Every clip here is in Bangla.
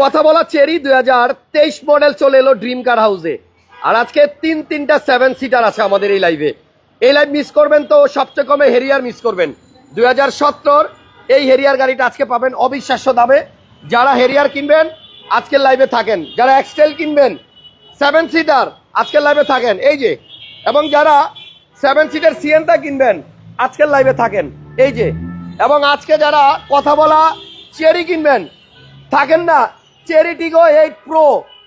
কথা বলা চেরি দুই হাজার তেইশ মডেল চলে এলো ড্রিম কার হাউসে আর আজকে তিন তিনটা সেভেন সিটার আছে আমাদের এই লাইভে এই লাইভ মিস করবেন তো সবচেয়ে কমে হেরিয়ার মিস করবেন। দুই হাজার সত্তর, এই হেরিয়ার গাড়িটা আজকে পাবেন অবিশ্বাস্য দামে। যারা হেরিয়ার কিনবেন, আজকের লাইভে থাকেন। যারা এক্সটেল কিনবেন সেভেন সিটার আজকের লাইভে থাকেন। এই যে, এবং যারা সেভেন সিটার সিএনটা কিনবেন, আজকের লাইভে থাকেন। এই যে, এবং আজকে যারা কথা বলা চেরি কিনবেন, থাকেন না চেরি টিগো এইট প্রো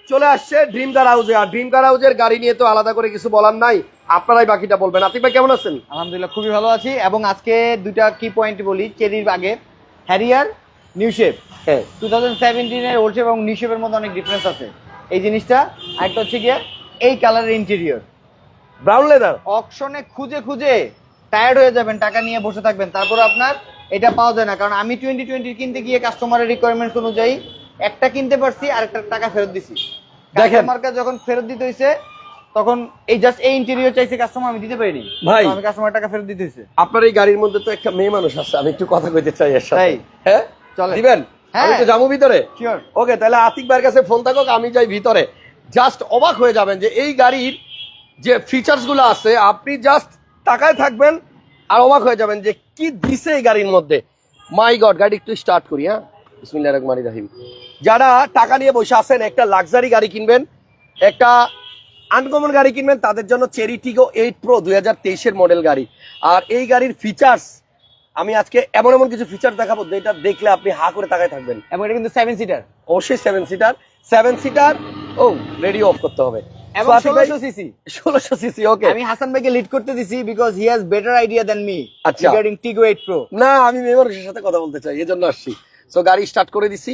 চলে আসছে ড্রিম কার হাউসে আর ড্রিম কার হাউসের গাড়ি নিয়ে তো আলাদা করে কিছু বলার নাই। আপনারাই বাকিটা বলবেন। আতিক ভাই কেমন আছেন? আলহামদুলিল্লাহ খুবই ভালো আছি। এবং আজকে দুইটা কি পয়েন্ট বলি চেরির আগে। হ্যারিয়ার নিউ শেপ হ্যাঁ। টু থাউজেন্ড সেভেন্টিনের ওল্ড শেপ এবং নিউ শেপের মধ্যে অনেক ডিফারেন্স আছে। এই জিনিসটা আরেকটা হচ্ছে গিয়ে এই কালারের ইন্টেরিয়র ব্রাউন লেদার অকশনে খুঁজে খুঁজে টায়ার্ড হয়ে যাবেন টাকা নিয়ে বসে থাকবেন। তারপর আপনার এটা পাওয়া যায় না। কারণ আমি টোয়েন্টি টোয়েন্টি কিনতে গিয়ে কাস্টমারের রিকোয়ারমেন্টস অনুযায়ী একটা কিনতে পারছি আর একটা টাকা ফেরত দিছি। দেখেন। কাস্টমারকে যখন ফেরত দিতে হয়েছে তখন এই জাস্ট এই ইন্টেরিয়র চাইছে কাস্টমার আমি দিতে পারিনি। ভাই। আমি কাস্টমার টাকা ফেরত দিতে হয়েছে আপনার এই গাড়ির মধ্যে তো একটা মেয়ে মানুষ আছে আমি একটু কথা কইতে চাই এর সাথে। হ্যাঁ? চলে। দিবেন? হ্যাঁ। আমি তো যাব ভিতরে? ওকে তাহলে আতিক ভাইয়ের কাছে ফোন থাকুক আমি যাই ভিতরে। জাস্ট অবাক হয়ে যাবেন যে এই গাড়ির যে ফিচার্সগুলো আছে আপনি জাস্ট টাকায় থাকবেন আর অবাক হয়ে যাবেন যে কি দিছে এই গাড়ির মধ্যে। মাই গড গাড়ি একটু স্টার্ট করি হ্যাঁ? বিসমিল্লাহির রহমানির রহিম। যারা টাকা নিয়ে বসে আছেন একটা লাক্সারি গাড়ি কিনবেন একটা আনকমন গাড়ি কিনবেন তাদের জন্য চেরি টিগো এইট প্রো দুই হাজার মডেল গাড়ি। আর এই গাড়ির ফিচার্স আমি আজকে এমন এমন কিছু ফিচার দেখাবো যেটা দেখলে আপনি হা করে তাকায় থাকবেন। এবং এটা কিন্তু সেভেন সিটার অবশ্যই সেভেন সিটার সেভেন সিটার ও রেডিও অফ করতে হবে। এবং ষোলোশো সিসি ষোলোশো সিসি ওকে আমি হাসান ভাইকে লিড করতে দিছি because he has better idea than me আচ্ছা। টিগো 8 প্রো না আমি সাথে কথা বলতে চাই এজন্য আসছি। সো গাড়ি স্টার্ট করে দিছি।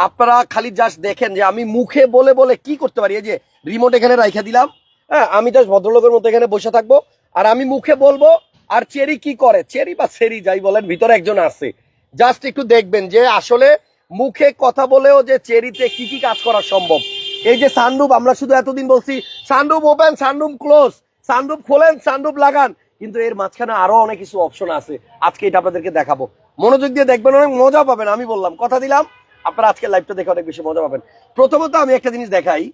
আপনারা খালি জাস্ট দেখেন যে আমি মুখে বলে বলে কি করতে পারি? এই যে রিমোট এখানে রাইখা দিলাম। হ্যাঁ আমি জাস্ট ভদ্রলোকের মতো এখানে বসে থাকব। আর আমি মুখে বলব, আর চেরি কি করে? চেরি বা সেরি যাই বলেন, ভিতরে একজন আছে। জাস্ট একটু দেখবেন যে আসলে মুখে কথা বলেও যে চেরিতে কি কি কাজ করা সম্ভব। এই যে সানরুপ আমরা শুধু এতদিন বলছি sunroof open sunroof close sunroof খোলেন সানরুপ লাগান। কিন্তু এর মাঝখানে আরও অনেক কিছু অপশন আছে। আজকে এটা আপনাদেরকে দেখাবো। মনোযোগ দিয়ে দেখবেন, অনেক মজা পাবেন, আমি বললাম। কথা দিলাম, আপনারা আজকে লাইভটা দেখে অনেক বেশি মজা পাবেন। প্রথমত আমি একটা জিনিস দেখাই,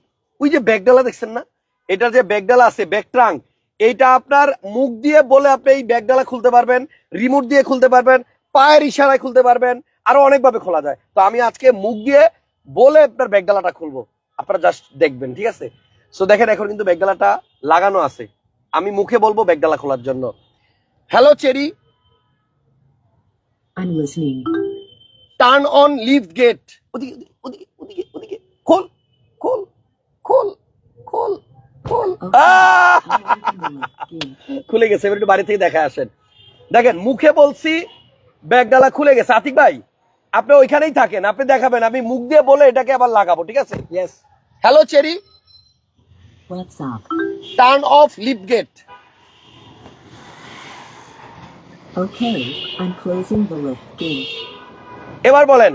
ওই যে ব্যাগডালা দেখছেন না? এটার যে ব্যাগডালা আছে, ব্যাগ ট্রাঙ্ক, এইটা আপনার মুখ দিয়ে বলে আপনি এই ব্যাগডালা খুলতে পারবেন রিমোট দিয়ে খুলতে পারবেন, পায়ের ইশারায় খুলতে পারবেন, আরও অনেকভাবে খোলা যায়। তো আমি আজকে মুখ দিয়ে বলে আপনার ব্যাগডালাটা খুলবো। আপনারা জাস্ট দেখবেন, ঠিক আছে? সো দেখেন, এখন কিন্তু ব্যাগডালাটা লাগানো আছে। আমি মুখে বলব ব্যাগডালা খোলার জন্য। Hello Chery I'm listening. Turn on lift gate ওদিকে ওদিকে ওদিকে ওদিকে খোল খোল খোল খোল খোল. খুলে গেছে এবার একটু বাড়ি থেকে দেখা আসেন। দেখেন মুখে বলছি ব্যাগডালা খুলে গেছে। আতিক ভাই আপনি ওইখানেই থাকেন আপনি দেখাবেন আমি মুখ দিয়ে বলে এটাকে আবার লাগাবো ঠিক আছে? Yes hello Chery What's turn off lift gate Okay, I'm closing the lift gate. এবার বলেন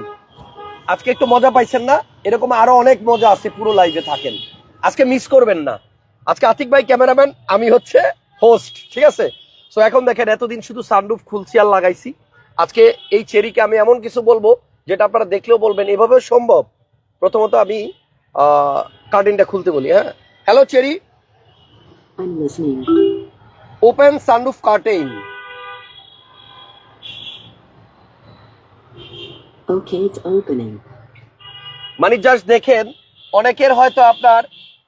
আজকে একটু মজা পাইছেন না? এরকম আরও অনেক মজা আছে পুরো লাইভে থাকেন। আজকে মিস করবেন না। আজকে আতিক ভাই ক্যামেরাম্যান আমি হচ্ছে হোস্ট ঠিক আছে? সো এখন দেখেন এতদিন শুধু সানরুফ খুলছি আর লাগাইছি। আজকে এই চেরিকে আমি এমন কিছু বলব যেটা আপনারা দেখলেও বলবেন এভাবেও সম্ভব। প্রথমত আমি কার্টিনটা খুলতে বলি হ্যাঁ? Hello Chery open sunroof curtain Okay, it's opening. মানে জাস্ট দেখেন অনেকের হয়তো আপনার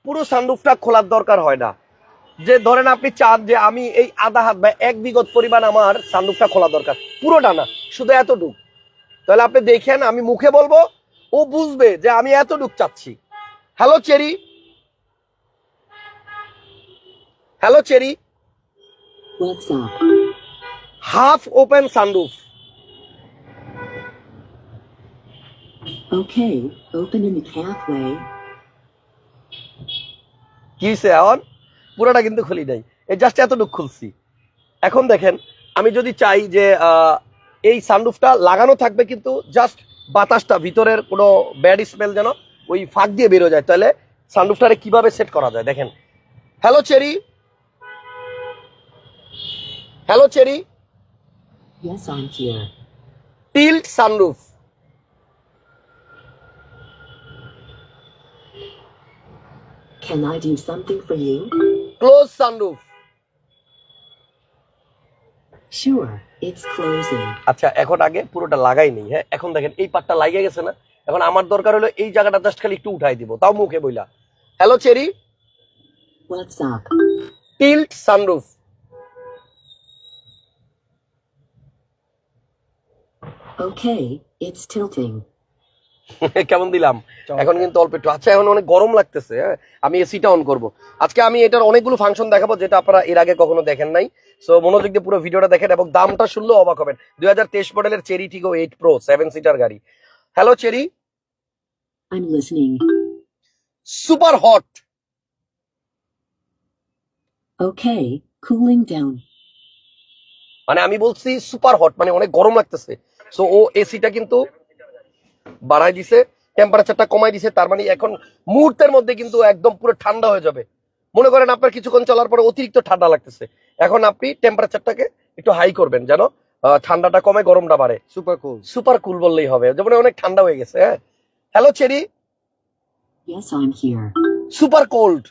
পুরো সানরুফটা খোলার দরকার হয় না। যে ধরেন আপনি চান যে আমি এই আধা হাত বা এক বিগত পরিমাণ আমার সানরুফটা খোলা দরকার পুরোটা না শুধু এতটুক। তাহলে আপনি দেখেন আমি মুখে বলব ও বুঝবে যে আমি এতটুক চাচ্ছি। Hello Chery? Hello Chery? Half open sunroof Okay, opening it halfway. কি হয়েছে এখন পুরোটা কিন্তু খুলি নাই। এই জাস্ট এতটুকু খুলছি। এখন দেখেন আমি যদি চাই যে এই সানরুফটা লাগানো থাকবে কিন্তু জাস্ট বাতাসটা ভিতরের কোনো ব্যাড স্মেল যেন ওই ফাঁক দিয়ে বেরো যায় তাহলে সানরুফটারে কীভাবে সেট করা যায়? দেখেন। Hello Chery hello Chery tilt sunroof Can I do something for you? Close sunroof Sure, it's closing. আচ্ছা এখন আগে পুরোটা লাগাই নেই হ্যাঁ এখন দেখেন এই পাটটা লাগিয়ে গেছে না এখন আমার দরকার হলো এই জায়গাটা জাস্ট খালি একটু উঠাই দিব তাও মুখে বইলা hello Chery What's up? Tilt sunroof Okay, it's tilting. কেমন দিলাম? এখন কিন্তু অল্প একটু। আচ্ছা এখন অনেক গরম লাগতেছে হ্যাঁ? আমি এসিটা অন করব। আজকে আমি এটার অনেকগুলো ফাংশন দেখাবো যেটা আপনারা এর আগে কখনো দেখেন নাই। সো মনোযোগ দিয়ে পুরো ভিডিওটা দেখেন এবং দামটা শুনলেও অবাক হবেন। দুই হাজার তেইশ মডেলের Chery Tiggo eight pro seven seater গাড়ি। Hello Chery. Super hot Okay, cooling down. মানে আমি বলছি সুপার হট মানে অনেক গরম লাগতেছে। সো ও এসিটা কিন্তু বাড়াই দিছে টেম্পারেচারটা কমাই দিছে তার মানে এখন মুহূর্তের মধ্যে কিন্তু একদম পুরো ঠান্ডা হয়ে যাবে। মনে করেন আপনার কিছুক্ষণ চলার পরে অতিরিক্ত ঠান্ডা লাগতেছে। এখন আপনি টেম্পারেচারটাকে একটু হাই করবেন যেন আহ, ঠান্ডাটা কমে গরমটা বাড়ে। সুপার কুল সুপার কুল বললেই হবে। যেমন অনেক ঠান্ডা হয়ে গেছে হ্যাঁ। Hello Chery. Super cold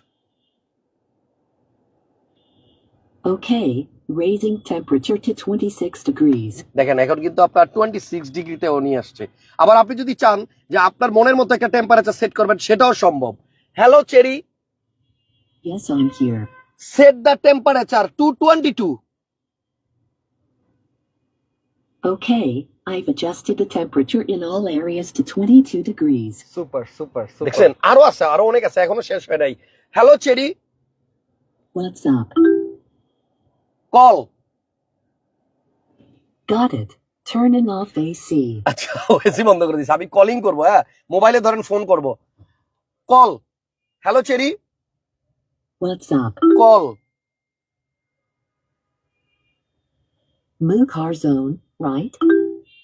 Okay, raising temperature to 26 degrees. দেখেন এখন কিন্তু আপনার টোয়েন্টি সিক্স ডিগ্রিতেও নিয়ে আসছে আবার আপনি যদি চান যে আপনার মনের মতো একটা টেম্পারেচার সেট করবেন সেটাও সম্ভব hello Chery Yes, I'm here. set the temperature to 22 Okay, I've adjusted the temperature in all areas to 22 degrees. Super super দেখছেন আরও আছে আরও অনেক আছে এখনও শেষ হয় নাই hello Chery What's up? Call. Got it. Turning off AC. আচ্ছা এসি বন্ধ করে দিছি। আমি কলিং করব হ্যাঁ? মোবাইলে ধরেন ফোন করব। Call. Hello Chery? What's up? Call. Moo car zone, right?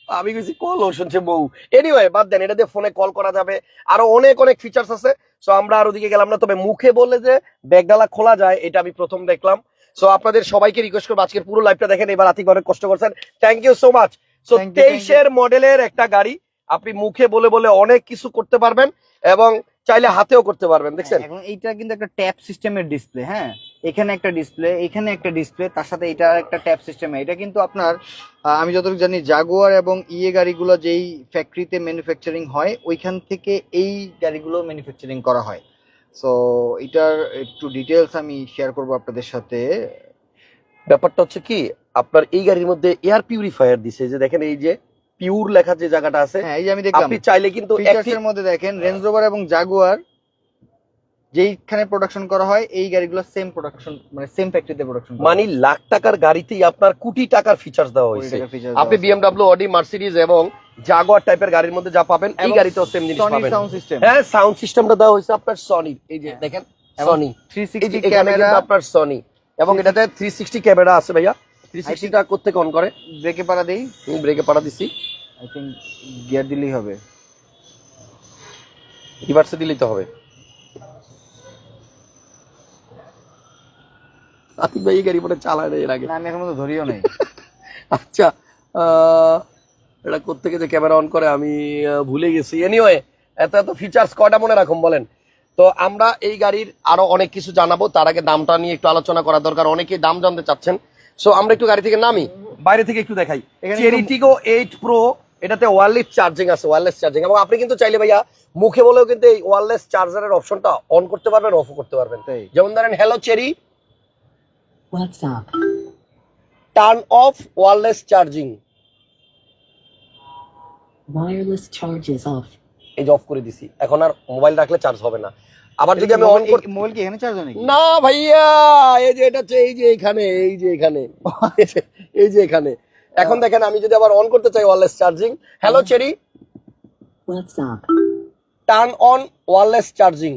আমি কল ও শুনছে বউ। এনিওয়ে বাদ দেন এটা দিয়ে ফোনে কল করা যাবে। আরও অনেক অনেক ফিচার্স আছে। সো আমরা আর ওদিকে গেলাম না তবে মুখে বললে যে ব্যাগডালা খোলা যায় এটা আমি প্রথম দেখলাম। সো আপনাদের সবাইকে রিকোয়েস্ট করব আজকের পুরো লাইভটা দেখেন এবার আতিক অনেক কষ্ট করছেন। Thank you so much so. তেইশের মডেলের একটা গাড়ি আপনি মুখে বলে বলে অনেক কিছু করতে পারবেন এবং চাইলে হাতেও করতে পারবেন দেখছেন? এখন এইটা কিন্তু একটা ট্যাপ সিস্টেমের ডিসপ্লে হ্যাঁ? এখানে একটা ডিসপ্লে এখানে একটা ডিসপ্লে তার সাথে এটা একটা ট্যাপ সিস্টেম এটা কিন্তু আপনার আমি যতটুকু জানি জাগুয়ার এবং ইয়ে গাড়িগুলো যেই ফ্যাক্টরিতে ম্যানুফ্যাকচারিং হয় ওইখান থেকে এই গাড়িগুলো ম্যানুফ্যাকচারিং করা হয়। সো এটার একটু ডিটেলস আমি শেয়ার করব আপনাদের সাথে। ব্যাপারটা হচ্ছে কি আপনার এই গাড়ির মধ্যে এয়ার পিউরিফায়ার দিছে যে দেখেন এই যে পিউর লেখা যে জায়গাটা আছে হ্যাঁ এই যে আমি দেখলাম। আপনি চাইলে কিন্তু ফিচার্সের মধ্যে দেখেন রেঞ্জ রোভার এবং জাগুয়ার যেইখানে প্রোডাকশন করা হয় এই গাড়িগুলো সেম প্রোডাকশন মানে সেম ফ্যাক্টরিতে প্রোডাকশন মানে লাখ টাকার গাড়িতেই আপনার কোটি টাকার ফিচার্স দেওয়া হয়েছে। আপনি বিএমডব্লিউ অডি মার্সিডিজ এবং জাগুয়ার টাইপের গাড়ির মধ্যে যা পাবেন এই গাড়িতেও সেম জিনিস সনি পাবেন। সাউন্ড সিস্টেম হ্যাঁ সাউন্ড সিস্টেমটা দেওয়া হয়েছে আপনার সনি এই যে হ্যাঁ। দেখেন সনি 360 ক্যামেরা আপনার সনি এবং এটাতে থ্রি সিক্সটি ক্যামেরা আছে ভাইয়া। থ্রি সিক্সটিটা করতে কোন করে? ব্রেকে পাড়া দেই। ব্রেকে পাড়া দিছি। আই থিংক গিয়ার দিলেই হবে। রিভার্সে দিলেই তো হবে। আতিক ভাই এই গাড়ি পরে চালায় না এর আগে। আমি এখন মতো ধরিও নাই। আচ্ছা আহ, এটা কোথেকে যে ক্যামেরা অন করে আমি ভুলে গেছি। এনিওয়ে এত এত ফিচার্স কয়টা মনে রাখুন বলেন? তো আমরা এই গাড়ির আরও অনেক কিছু জানাব। তার আগে দামটা নিয়ে একটু আলোচনা করা দরকার। অনেকেই দাম জানতে চাচ্ছেন। সো আমরা একটু গাড়ি থেকে নামি। বাইরে থেকে একটু দেখাই। চেরিটিগো এইট প্রো এটাতে ওয়্যারলেস চার্জিং আছে ওয়্যারলেস চার্জিং এবং আপনি কিন্তু চাইলে ভাইয়া মুখে বলেও কিন্তু এই ওয়্যারলেস চার্জারের অপশনটা অন করতে পারবেন অফ করতে পারবেন। যেমন ধরেন hello Chery What's up? Turn off wireless charging Wireless charge is off. এই যে অফ করে দিছি। এখন আর মোবাইল রাখলে চার্জ হবে না। আবার যদি আমি অন করি মোবাইল কি এখানে চার্জ হয় নাকি? না ভাইয়া এই যে এটা এই যে এখানে এই যে এখানে। এই যে এখানে। এখন দেখেন আমি যদি আবার অন করতে চাই wireless charging hello. Chery What's up? Turn on wireless charging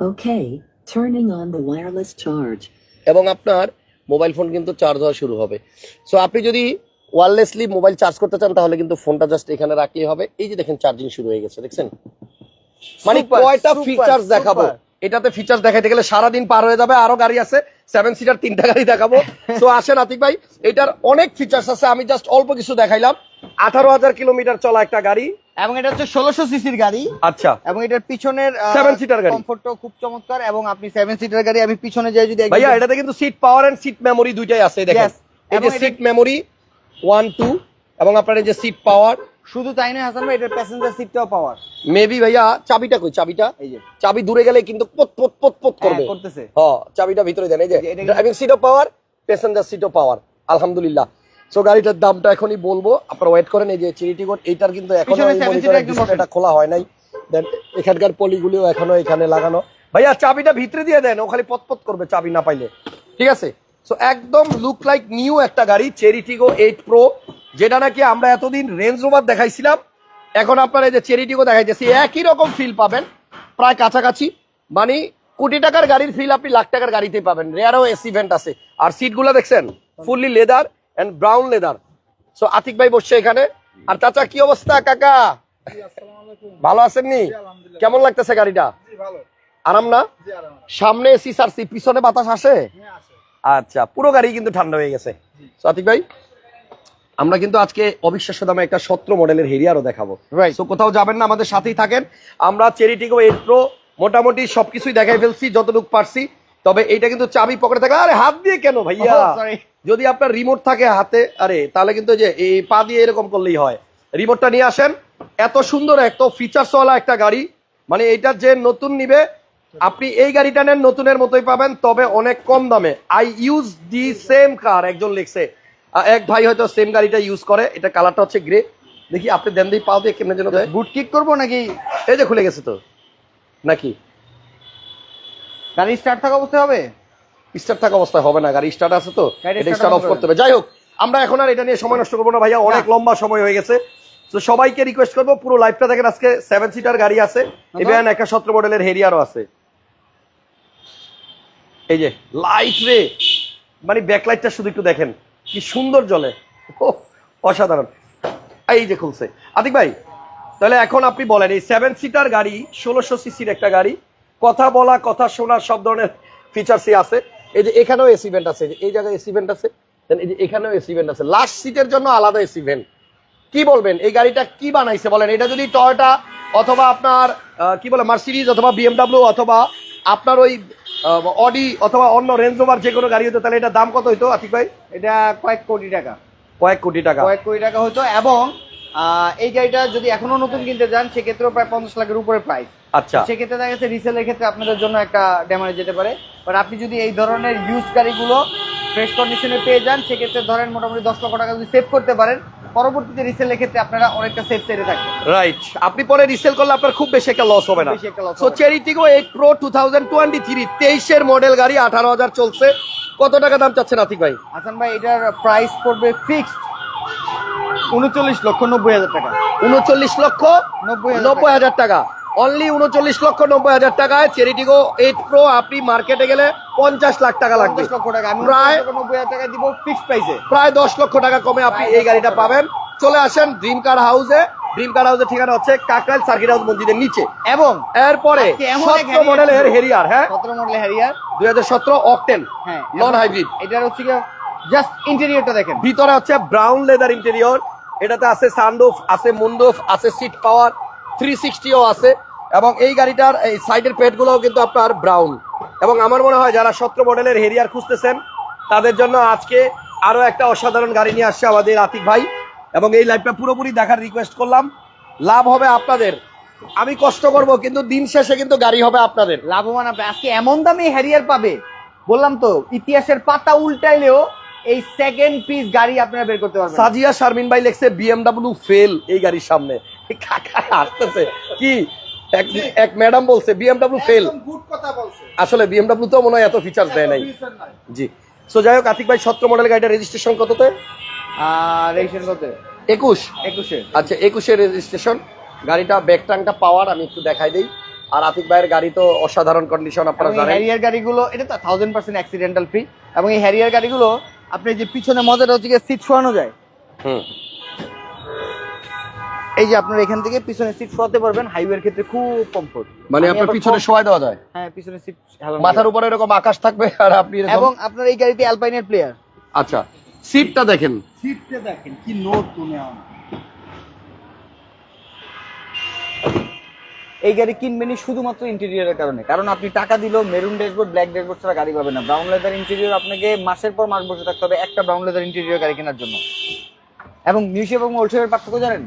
Okay, turning on the wireless charge. এবং আপনার মোবাইল ফোন কিন্তু চার্জ হওয়া শুরু হবে। সো আপনি যদি ওয়্যারলেসলি মোবাইল চার্জ করতে চান তাহলে কিন্তু ফোনটা জাস্ট এখানে রাখলেই হবে। এই যে দেখেন চার্জিং শুরু হয়ে গেছে দেখছেন? মানে কয়টা ফিচার্স দেখাবো? এটাতে ফিচার্স দেখাইতে গেলে সারাদিন পার হয়ে যাবে আরও গাড়ি আছে সেভেন সিটার তিনটা গাড়ি দেখাবো। তো আসেন আতিক ভাই এটার অনেক ফিচার্স আছে আমি জাস্ট অল্প কিছু দেখাইলাম। আঠারো হাজার কিলোমিটার চলা একটা গাড়ি এবং এটা হচ্ছে ষোলোশো সিসির গাড়ি। আচ্ছা। এবং এটার পিছনের Seven seater গাড়ি। কমফোর্টটাও খুব চমৎকার এবং আপনি সেভেন সিটার গাড়ি আমি পিছনে যাই যদি ভাইয়া এটাতে কিন্তু seat power and seat memory দুইটাই আছে দেখেন। এই যে সিট মেমোরি ওয়ান টু এবং আপনার এই যে সিট পাওয়ার শুধু তাই নয় হাসান ভাই এটার প্যাসেঞ্জার সিটটাও পাওয়ার মেবি ভাইয়া চাবিটা কই? চাবিটা? এই যে। চাবি দূরে গেলে কিন্তু পত পত পত পত হ্যাঁ, করবে। করতেছে। হ্যাঁ চাবিটা ভিতরে দেন এই যে। ড্রাইভিং সিটও পাওয়ার প্যাসেঞ্জার সিটও পাওয়ার আলহামদুলিল্লাহ। সো গাড়িটার দামটা এখনই বলব। আপনারা ওয়েট করেন এই যে চিরিটি কোড এইটার কিন্তু এখনও ডিসপ্লেটা খোলা হয় নাই। দেন এখানকার পলিগুলিও এখনও এখানে লাগানো। ভাইয়া চাবিটা ভিতরে দিয়ে দেন ও খালি পতপত করবে চাবি না পাইলে। ঠিক আছে? সো একদম লুক লাইক নিউ একটা গাড়ি চেরিটিগো এইট প্রো যেটা নাকি আমরা এতদিন রেঞ্জ রোভার দেখাইছিলাম। এখন আপনারা এই যে চেরিটিগো দেখাইতেছি একই রকম ফিল পাবেন। প্রায় কাছাকাছি। মানে কোটি টাকার গাড়ির ফিল আপনি লাখ টাকার গাড়িতে পাবেন। রেয়ারও এসি ভেন্ট আছে। আর সিটগুলো দেখছেন? Fully leather and brown leather so Atiq ভাই বসছে এখানে। আর চাচা কি অবস্থা কাকা? ভালো আছেননি কেমন লাগতেছে গাড়িটা? আরাম না? সামনে এসি সারসি পিছনে বাতাস আসে? আচ্ছা পুরো গাড়ি কিন্তু ঠান্ডা হয়ে গেছে। আতিক ভাই আমরা কিন্তু আজকে অবিশ্বাস্য দামে একটা সতেরো মডেলের হেরিয়ারও দেখাবো. সো কোথাও যাবেন না আমাদের সাথেই থাকেন। আমরা চেরিটিগো এইট প্রো মোটামুটি সবকিছুই দেখাই ফেলছি যতটুকু পারছি। তবে এইটা কিন্তু চাবি পকেটে থাকে আরে হাত দিয়ে কেন ভাইয়া? Oh. যদি আপনার রিমোট থাকে হাতে আরে তাহলে কিন্তু যে এই পা দিয়ে এরকম করলেই হয়। রিমোটটা নিয়ে আসেন। এত সুন্দর এত ফিচার্স ওয়ালা একটা গাড়ি। মানে এইটা যে নতুন নিবে আপনি এই গাড়িটা নেন নতুনের মতোই পাবেন তবে অনেক কম দামে। I use the same car একজন লিখছে। এক ভাই হয়তো সেম গাড়িটা ইউজ করে এটা কালারটা হচ্ছে গ্রে দেখি আপনি দেন দিই পাও দিয়ে কেমনে যেন বুট কিক করব নাকি? এই যে খুলে গেছে তো। নাকি? গাড়ি স্টার্ট থাকা অবস্থায় হবে? স্টার্ট থাকা অবস্থায় হবে না গাড়ি স্টার্ট আছে তো এটা স্টার্ট অফ করতে হবে। যাই হোক আমরা এখন আর এটা নিয়ে সময় নষ্ট করব না ভাইয়া অনেক লম্বা সময় হয়ে গেছে। তো সবাইকে রিকোয়েস্ট করব পুরো লাইফটা দেখেন আজকে সেভেন সিটার গাড়ি আছে এবং একটা সতেরো মডেলের হেরিয়ারও আছে। এই যে লাইট রে। মানে ব্যাকলাইটটা শুধু একটু দেখেন কি সুন্দর জলে অসাধারণ। এই যে খুলছে। আতিক ভাই তাহলে এখন আপনি বলেন এই সেভেন সিটার গাড়ি ষোলোশো সিসির একটা গাড়ি কথা বলা কথা শোনা সব ধরনের ফিচার্সই আছে। এই যে এখানেও এসি ভেন্ট আছে এই জায়গায় এসি ভেন্ট আছে then এই যে এখানেও এসি ভেন্ট আছে। লাস্ট সিটের জন্য আলাদা এসি ভেন্ট কি বলবেন? এই গাড়িটা কি বানাইছে বলেন? এটা যদি টয়টা অথবা আপনার কি বলে মার্সিডিজ অথবা বিএমডাব্লিউ অথবা আপনার ওই অডি অথবা অন্য রেঞ্জ ওভার যে কোনো গাড়ি হতো তাহলে এটা দাম কত হইতো আতিক ভাই? এটা কয়েক কোটি টাকা। কয়েক কোটি টাকা। কয়েক কোটি টাকা হতো এবং এই গাড়িটা যদি এখনও নতুন কিনতে যান সেক্ষেত্রেও প্রায় পঞ্চাশ লাখের উপরে প্রাইস আচ্ছা। সেক্ষেত্রে দেখা যাচ্ছে রিসেলের ক্ষেত্রে আপনাদের জন্য একটা ড্যামেজ যেতে পারে। বাট আপনি যদি এই ধরনের ইউজ গাড়িগুলো ফ্রেশ কন্ডিশনে পেয়ে যান সেক্ষেত্রে ধরেন মোটামুটি দশ লক্ষ টাকা যদি সেভ করতে পারেন পরবর্তীতে রিসেলের ক্ষেত্রে আপনারা অনেকটা সেভ সেরে থাকবে রাইট আপনি পরে রিসেল করলে আপনার খুব বেশি একটা লস হবে না। So. Chery Tiggo eight pro two thousand twenty three তেইশের মডেল গাড়ি আঠারো হাজার চলছে। কত টাকা দাম চাচ্ছেন আতিক ভাই? হাসান ভাই এটার প্রাইস পড়বে ফিক্সড উনচল্লিশ লক্ষ নব্বই হাজার টাকা। উনচল্লিশ লক্ষ নব্বই হাজার নব্বই হাজার টাকা। অনলি উনচল্লিশ লক্ষ নব্বই হাজার টাকায় চেরিটিগো এইট প্রো আপনি মার্কেটে গেলে পঞ্চাশ লাখ টাকা লাগবে। প্রায়- নব্বই হাজার টাকা দিব ফিক্সড প্রাইসে প্রায় দশ লক্ষ টাকা কমে আপনি এই গাড়িটা পাবেন। চলে আসেন ড্রিম কার হাউসে ড্রিম কার হাউসের ঠিকানা হচ্ছে কাকরাইল সার্কিট হাউস মন্দিরের নিচে। এবং এরপরে সতেরো মডেলের হেরিয়ার হ্যাঁ? সতেরো মডেল হ্যারিয়ার দুই হাজার সতেরো অকটেন হ্যাঁ নন হাইব্রিড এটার হচ্ছে জাস্ট ইন্টেরিয়রটা দেখেন। ভিতরে হচ্ছে ব্রাউন লেদার ইন্টেরিয়র এটাতে আছে সানরুফ আছে মুন্ডুফ আছে সিট পাওয়ার থ্রি সিক্সটিও আছে এবং এই গাড়িটার এই সাইডের পেটগুলোও কিন্তু আপনার ব্রাউন এবং আমার মনে হয় যারা সতেরো মডেলের হেরিয়ার খুঁজতেছেন তাদের জন্য আজকে আরও একটা অসাধারণ গাড়ি নিয়ে আসছে আমাদের আতিক ভাই। এবং এই লাইভটা পুরোপুরি দেখার রিকোয়েস্ট করলাম। লাভ হবে আপনাদের। আমি কষ্ট করব কিন্তু দিন শেষে কিন্তু গাড়ি হবে আপনাদের। লাভবান আপনি আজকে এমন দামে হ্যারিয়ার পাবে বললাম তো ইতিহাসের পাতা উল্টাইলেও এই সেকেন্ড পিস গাড়ি আপনারা বের করতে পারবেন। সাজিয়া শারমিন ভাই লেখছে বিএমডাব্লিউ ফেল এই গাড়ির সামনে। কাকা আসতেছে কি? এক ম্যাডাম বলছে বিএমডাব্লিউ ফেল গুড কথা বলছে। আসলে বিএমডাব্লিউ তো মনে হয় এত ফিচার দেয় নাই। জি। সো যাই হোক আতিক ভাই সতেরো মডেল গাড়িটা রেজিস্ট্রেশন কততে? আর রেজিস্ট্রেশন কত? একুশ। একুশে। আচ্ছা একুশের রেজিস্ট্রেশন গাড়িটা ব্যাক ট্যাঙ্কটা পাওয়ার আমি একটু দেখাই দিই। আর আতিক ভাইয়ের গাড়ি তো অসাধারণ কন্ডিশন আপনারা জানেন। হ্যারিয়ার গাড়িগুলো এটা তো থাউজেন্ড পার্সেন্ট অ্যাক্সিডেন্টাল ফ্রি এবং এই হ্যারিয়ার গাড়িগুলো আপনি যে পিছনে মজাটা হচ্ছে সিট শোয়ানো যায়। হুম। এই যে আপনার এখান থেকে পিছনে সিট শোয়াতে পারবেন হাইওয়ের ক্ষেত্রে খুব কমফোর্ট মানে আপনার পিছনে শোয়াই দেওয়া যায়। হ্যাঁ পিছনে সিট মাথার উপরে এরকম আকাশ থাকবে আর আপনি এবং আপনার এই গাড়িতে অ্যালপাইনের প্লেয়ার আচ্ছা সিটটা দেখেন। সিটটা দেখেন কি নতুন এই গাড়ি কিনবেনই শুধুমাত্র ইন্টেরিয়রের কারণে। কারণ আপনি টাকা দিলেও মেরুন ড্যাশবোর্ড ব্ল্যাক ড্যাশবোর্ড ছাড়া গাড়ি পাবেন না। ব্রাউন লেদার ইন্টেরিয়র আপনাকে মাসের পর মাস বসে থাকতে হবে একটা ব্রাউন লেদার ইন্টেরিয়র গাড়ি কেনার জন্য। এবং নিউশেপ এবং ওল্ডশেপের পার্থক্য জানেন?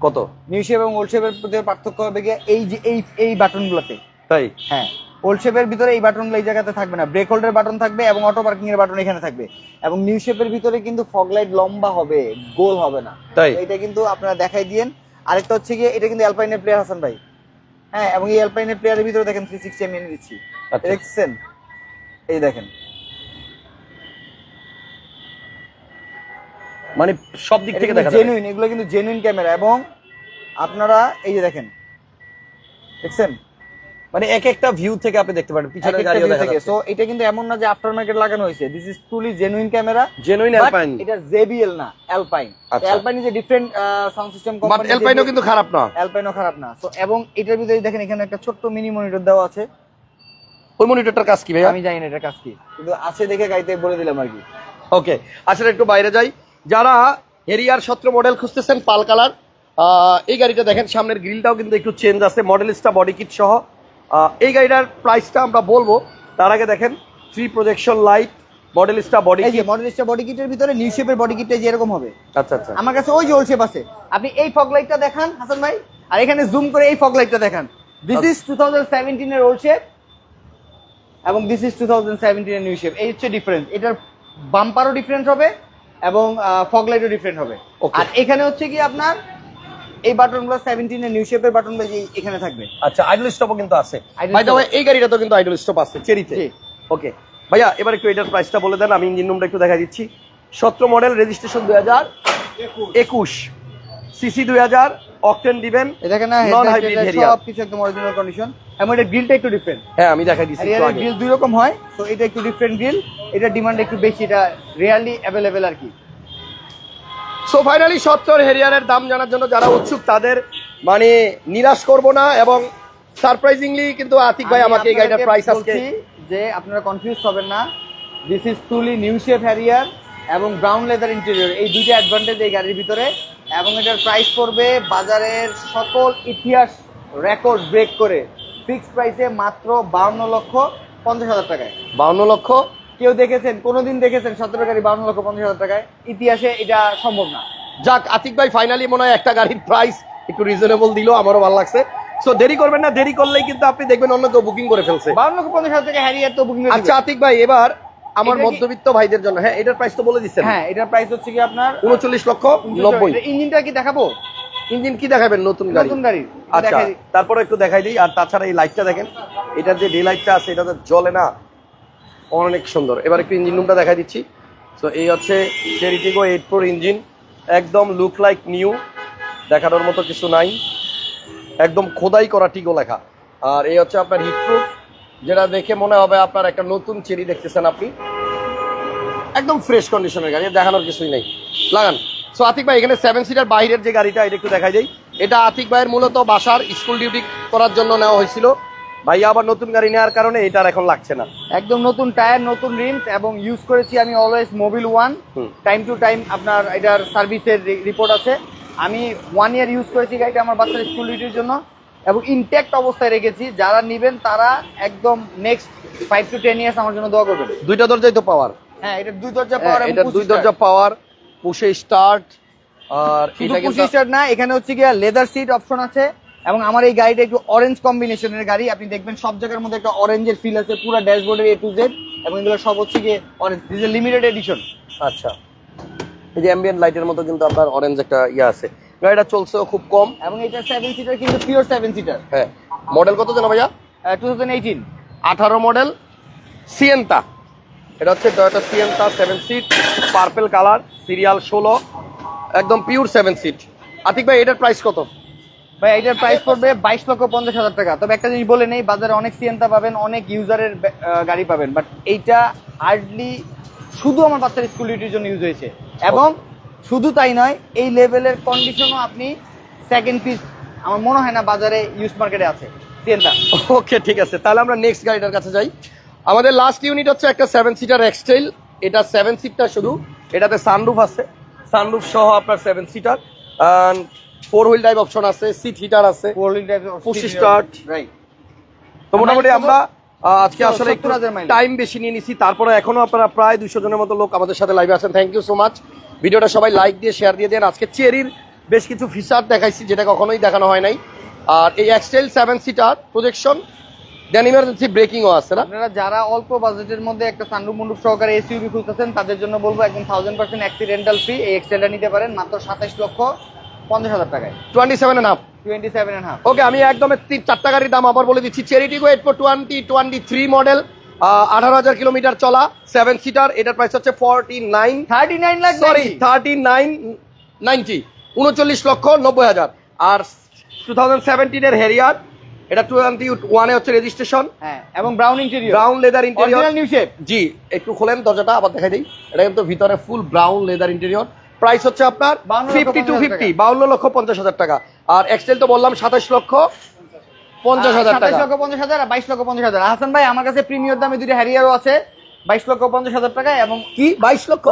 কত? নিউ শেপ এবং ওল্ড শেপের মধ্যে পার্থক্য হবে গিয়ে এই যে এই এই বাটনগুলোতে তাই? হ্যাঁ। ওল্ড শেপের ভিতরে এই বাটনগুলো এই জায়গাতে থাকবে না। ব্রেক হোল্ডের বাটন থাকবে এবং অটো পার্কিং এর বাটন এখানে থাকবে। এবং নিউ শেপের ভিতরে কিন্তু ফগ লাইট লম্বা হবে গোল হবে না। তাই? এটা কিন্তু আপনারা দেখাই দিয়েন। আরেকটা হচ্ছে গিয়ে এটা কিন্তু অ্যালপাইনের প্লেয়ার হাসান ভাই। হ্যাঁ এবং এই অ্যালপাইনের প্লেয়ারের ভিতরে দেখেন থ্রি সিক্সটি আমি এনে দিচ্ছি। আচ্ছা। দেখছেন? এই দেখেন। মানে সব দিক থেকে দেখা জেনুইন এগুলো কিন্তু জেনুইন ক্যামেরা এবং আপনারা এই যে দেখেন দেখছেন? মানে এক একটা ভিউ থেকে আপনি দেখতে পারেন পিছনের গাড়িও দেখা যাচ্ছে। সো এটা কিন্তু এমন না যে আফটার মার্কেট লাগানো হয়েছে। This is truly genuine camera genuine Alpine এটা জেবিএল না Alpine. Alpine is a different sound system company but অ্যালপাইনও কিন্তু খারাপ না। অ্যালপাইনও খারাপ না। সো এবং এটার ভিতরে দেখেন এখানে একটা ছোট্ট মিনি মনিটর দেওয়া আছে। ওই মনিটরটার কাজ কি ভাই আমি জানি না এটার কাজ কি কিন্তু আছে দেখে গাইতে বলে দিলাম আর কি। ওকে আসলে একটু বাইরে যাই। যারা হেরিয়ার সত্র মডেল খুঁজতেছেন পাল কালার এই গাড়িটা দেখেন সামনের গ্রিলটাও কিন্তু একটু চেঞ্জ আছে মডেলিস্টা বডি কিট সহ। এই গাড়িটার প্রাইসটা আমরা বলব তার আগে দেখেন three projection light Modellista body kit Modellista body কিটের ভিতরে নিউ শেপের বডি কিটটা যে এরকম হবে। আচ্ছা আচ্ছা। আমার কাছে ওই যে ওল শেপ আছে। আপনি এই ফগ লাইটটা দেখান হাসান ভাই আর এখানে জুম করে এই ফগ লাইটটা দেখান। দিস ইজ টু থাউজেন্ড সেভেন্টিনের ওল্ড শেপ এবং দিস ইজ টু থাউজেন্ড সেভেন্টিনের নিউ শেপ এই হচ্ছে ডিফারেন্স এটার বাম্পারও ডিফারেন্ট হবে এবং ফগলাইটও ডিফারেন্ট হবে. আর এখানে হচ্ছে কি আপনার এই বাটনগুলো 17 এর নিউ শেপের বাটন যে এখানে থাকবে। আচ্ছা আইডল স্টপও কিন্তু আছে। বাই দ্য ওয়ে এই গাড়িটা তো কিন্তু আইডল স্টপ আছে চেরিতে জি। ওকে ভাইয়া এবার একটু এটার প্রাইসটা বলে দেন আমি ইঞ্জিন রুমটা একটু দেখা দিচ্ছি। সতেরো মডেল রেজিস্ট্রেশন দুই হাজার একুশ। সিসি দুই হাজার অকটেন দিবেন দেখেন না hybrid হেডলাইট area। সব কিছু একদম অরিজিনাল কন্ডিশন এবং এটা গ্রিলটা একটু ডিফারেন্ট হ্যাঁ আমি দেখাই একটু আগে। গ্রিল দুই রকম হয় তো এটা একটু ডিফারেন্ট গ্রিল এটা ডিমান্ড একটু বেশি এটা রিয়ালি অ্যাভেলেবেল আর কি। সো ফাইনালি সত্তর হেরিয়ারের দাম জানার জন্য যারা উৎসুক তাদের মানে নিরাশ করব না এবং সারপ্রাইজিংলি কিন্তু আতিক ভাই আমি আমাকে এই গাড়িটার প্রাইস আজকে যে আপনারা কনফিউজ হবেন না। This is truly new shape Harrier এবং ব্রাউন লেদার ইন্টেরিয়র এই দুইটা অ্যাডভান্টেজ এই গাড়ির ভিতরে। এবং এটার প্রাইস পড়বে বাজারের সকল ইতিহাস রেকর্ড ব্রেক করে। ফিক্সড প্রাইসে মাত্র বাউন্ন লক্ষ পঞ্চাশ হাজার টাকায়। বাউন্ন লক্ষ? কেউ দেখেছেন? কোনোদিন দেখেছেন সতেরো গাড়ি বাউন্ন লক্ষ পঞ্চাশ হাজার টাকায়? ইতিহাসে এটা সম্ভব না। যাক আতিক ভাই ফাইনালি মনে হয় একটা গাড়ির প্রাইস একটু রিজনেবল দিল আমারও ভালো লাগছে। সো দেরি করবেন না দেরি করলেই কিন্তু আপনি দেখবেন অন্য কেউ বুকিং করে ফেলছে। বাউন্ন লক্ষ পঞ্চাশ হাজার টাকা হ্যারিয়ার তো বুকিং আচ্ছা আতিক ভাই এবার আমার মধ্যবিত্ত ভাইদের জন্য। হ্যাঁ এটার প্রাইস তো বলে দিচ্ছেন। হ্যাঁ এটার প্রাইস হচ্ছে কি আপনার উনচল্লিশ লক্ষ নব্বই। ইঞ্জিনটা কি দেখাবো? ইঞ্জিন কি দেখাবেন নতুন গাড়ি? নতুন গাড়ি। আচ্ছা। তারপরে একটু দেখাই দিই। আর তাছাড়া এই লাইটটা দেখেন এটার যে ডে লাইটটা আছে এটা তো জ্বলে না অনেক সুন্দর। এবার একটু ইঞ্জিন রুমটা দেখাই দিচ্ছি। তো এই হচ্ছে চেরিটিগো এইট প্রোর ইঞ্জিন একদম লুক লাইক নিউ দেখানোর মতো কিছু নাই। একদম খোদাই করা টিগো লেখা। আর এই হচ্ছে আপনার হিটপ্রুফ যেটা দেখে মনে হবে আপনার একটা নতুন চেরি দেখতেছেন আপনি। একদম ফ্রেশ কন্ডিশনের গাড়ি দেখানোর কিছুই নেই। লাগান। সো আতিক ভাই এখানে সেভেন সিটার বাইরের যে গাড়িটা এটা একটু দেখাই যাই এটা আতিক ভাইয়ের মূলত বাসার স্কুল ডিউটি করার জন্য নেওয়া হয়েছিল। ভাই আবার নতুন গাড়ি নেওয়ার কারণে এটার এখন লাগছে না। একদম নতুন টায়ার নতুন রিমস এবং ইউজ করেছি আমি always Mobil one time to time আপনার এটার সার্ভিসের রিপোর্ট আছে। আমি ওয়ান ইয়ার ইউজ করেছি গাড়িটা আমার বাচ্চার স্কুল ডিউটির জন্য এবং ইনট্যাক্ট অবস্থায় রেখেছি। যারা নেবেন তারা একদম next five to ten years আমার জন্য দোয়া করবেন। দুইটা দরজাই তো পাওয়ার হ্যাঁ এটা দুই দরজা পাওয়ার এটা দুই দরজা পাওয়ার পুষে স্টার্ট আর এটা পুশি স্টার্ট না এখানে হচ্ছে গিয়ে লেদার সিট অপশন আছে এবং আমার এই গাড়িটা একটু অরেঞ্জ কম্বিনেশনের গাড়ি। আপনি দেখবেন সব জায়গার মধ্যে একটা অরেঞ্জের ফিল আছে পুরো ড্যাশবোর্ডের এ টু জেড এবং এগুলো সব হচ্ছে গিয়ে অরেঞ্জ দিস লিমিটেড এডিশন আচ্ছা। এই যে অ্যাম্বিয়েন্ট লাইটের মতো কিন্তু আপনার অরেঞ্জ একটা ইয়ে আছে। গাড়িটা চলছেও খুব কম। এবং এটা সেভেন সিটার কিন্তু পিওর সেভেন সিটার হ্যাঁ। মডেল কত জানো ভাইয়া? টু থাউজেন্ড এইটিন আঠারো মডেল সিয়েন্তা এটা হচ্ছে Toyota Sienta seven seat purple colour serial ষোলো একদম পিওর সেভেন সিট আতিক ভাই এটার প্রাইস কত? ভাই এটার প্রাইস পড়বে বাইশ লক্ষ পঞ্চাশ হাজার টাকা। তবে একটা জিনিস বলে নেই বাজারে অনেক সিএনটা পাবেন অনেক ইউজারের গাড়ি পাবেন। বাট এইটা হার্ডলি শুধু আমার বাচ্চার স্কুল ডিউটির জন্য ইউজ হয়েছে। এবং শুধু তাই নয় এই লেভেলের কন্ডিশনও আপনি সেকেন্ড পিস আমার মনে হয় না বাজারে ইউজ মার্কেটে আছে। সিএনটা ওকে ঠিক আছে। তাহলে আমরা নেক্সট গাড়িটার কাছে যাই। আমাদের লাস্ট ইউনিট হচ্ছে একটা সেভেন সিটার এক্সটেল এটা সেভেন সিটটা শুধু। এটাতে সানরুফ আছে। সানরুফ সহ আপনার seven seater four wheel drive option আছে সিট হিটার আছে। Four wheel drive. রাইট তো মোটামুটি আমরা আজকে আসলে একটু টাইম বেশি নিয়ে নিছি। তারপরে এখনও আপনারা প্রায় দুশো জনের মতো লোক আমাদের সাথে লাইভে আছেন। থ্যাংক ইউ সো মাচ ভিডিওটা সবাই লাইক দিয়ে শেয়ার দিয়ে দেন। আজকে চেরির বেশ কিছু ফিচার দেখাইছি যেটা কখনোই দেখানো হয় নাই। আর এই X Trail seven seater projection then emergency ব্রেকিংও আছে না? আপনারা যারা অল্প বাজেটের মধ্যে একটা সানরুফ মুন্ডুপ সহকারে এসইউভি খুঁজতেছেন তাদের জন্য বলব একদম থাউজেন্ড পার্সেন্ট অ্যাক্সিডেন্টাল ফ্রি এই এক্সেলটা নিতে পারেন মাত্র সাতাইশ লক্ষ পঞ্চাশ হাজার টাকায়। Twenty seven half twenty seven half okay আমি একদম তিন চারটা গাড়ির দাম আবার বলে দিচ্ছি। Chery Tiggo eight four twenty twenty three model আঠারো হাজার কিলোমিটার চলা সেভেন সিটার এটার প্রাইস হচ্ছে forty nine thirty nine lakh sorry thirty nine ninety উনচল্লিশ লক্ষ নব্বই হাজার। আর টু থাউজেন্ড সেভেন্টিনের হেরিয়ার এটা টোয়েন্টি ওয়ানে হচ্ছে রেজিস্ট্রেশন হ্যাঁ এবং brown interior brown leather interior original new shape জি একটু খোলেন দরজাটা আবার দেখাই দিই। এটা কিন্তু ভিতরে full brown leather interior price হচ্ছে আপনার 52 লক্ষ ফিফটি টু 50 ফিফটি বাউন্ন লক্ষ পঞ্চাশ হাজার টাকা। আর এক্সটেল তো বললাম সাতাশ লক্ষ পঞ্চাশ হাজার টাকা। লক্ষ পঞ্চাশ হাজার বাইশ লক্ষ পঞ্চাশ হাজার। হাসান ভাই আমার কাছে প্রিমিয়র দামে দুটো হ্যারিয়ারও আছে। বাইশ লক্ষ পঞ্চাশ হাজার টাকা এবং কি? বাইশ লক্ষ?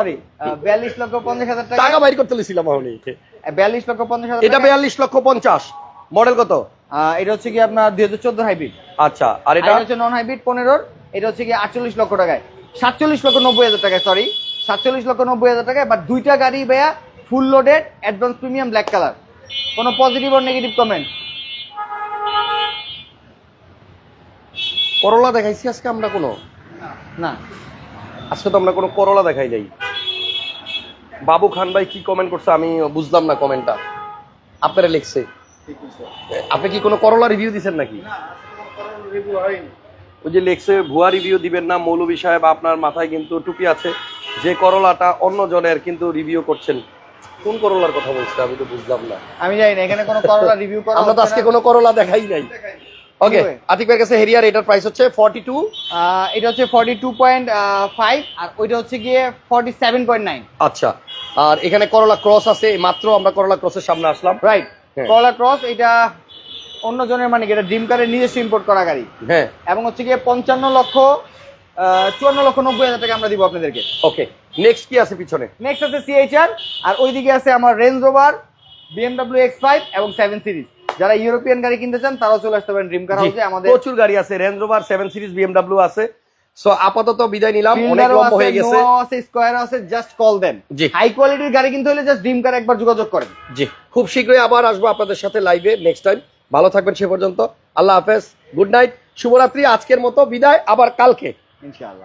বিয়াল্লিশ লক্ষ পঞ্চাশ হাজার টাকা। টাকা বাইর করতে লিছিলাম বিয়াল্লিশ লক্ষ পঞ্চাশ হাজার এটা। বিয়াল্লিশ লক্ষ পঞ্চাশ। মডেল কত? এটা হচ্ছে কি আপনার দুই হাজার চোদ্দ হাইব্রিড। আচ্ছা আর এটা? হচ্ছে নন হাইব্রিড পনেরোর এটা হচ্ছে কি আটচল্লিশ লক্ষ টাকায়। সাতচল্লিশ লক্ষ নব্বই হাজার টাকায় সরি সাতচল্লিশ লক্ষ নব্বই হাজার টাকায় বাট দুইটা গাড়ি ভাইয়া full loaded advance premium black colour কোনো পজিটিভ আর নেগেটিভ কমেন্ট করলা দেখাইছি আজকে আমরা কোনো? না। আজকে তো আমরা কোনো করলা দেখাই যাই বাবু খান ভাই কি কমেন্ট করছে আমি বুঝলাম না কমেন্টটা আপনারা লিখছে। আপনি কি কোনো করলা রিভিউ দিচ্ছেন নাকি? ওই যে লেখছে ভুয়া রিভিউ দিবেন না মৌলবী সাহেব আপনার মাথায় কিন্তু টুপি আছে। যে করলাটা অন্য জনের কিন্তু রিভিউ করছেন। কোন করলার কথা বলছে আমি তো বুঝলাম না। আমি জানি না এখানে কোনো করলা রিভিউ করা আমরা তো আজকে কোনো করলা দেখাই নাই। ওকে. আতিক ভাইয়ের কাছে হেরিয়ার এটার প্রাইস হচ্ছে ফর্টি টু আহ, এটা হচ্ছে ফর্টি টু পয়েন্ট ফাইভ আর ওইটা হচ্ছে গিয়ে ফর্টি সেভেন পয়েন্ট নাইন আচ্ছা আর এখানে করলা ক্রস আছে মাত্র আমরা করলা ক্রসের সামনে আসলাম। রাইট। করলা ক্রস এটা অন্য জনের মানে এটা ড্রিম কারের নিজস্ব ইম্পোর্ট করা গাড়ি। হ্যাঁ। এবং হচ্ছে গিয়ে পঞ্চান্ন লক্ষ চুয়ান্ন লক্ষ নব্বই হাজার টাকা আমরা দিব আপনাদেরকে। ওকে নেক্সট কি আছে পিছনে? নেক্সট আছে সিএইচআর আর ওইদিকে আছে আমার Range Rover BMW X five এবং সেভেন সিরিজ যারা ইউরোপিয়ান গাড়ি কিনতে চান তারাও চলে আসতে পারেন। ড্রিম কার হাউসে আমাদের প্রচুর গাড়ি আছে। Range Rover seven series BMW আছে। সো আপাতত বিদায় নিলাম। অনেক লম্বা হয়ে গেছে। আছে স্কয়ার আছে জাস্ট কল দেন জি। হাই কোয়ালিটির গাড়ি কিনতে হলে জাস্ট ড্রিম কার একবার যোগাযোগ করেন। জি। খুব শীঘ্রই আবার আসব আপনাদের সাথে লাইভে নেক্সট টাইম ভালো থাকবেন সে পর্যন্ত। আল্লাহ হাফেজ। গুড নাইট শুভরাত্রি। আজকের মতো বিদায়। আবার কালকে। ইনশাআল্লাহ।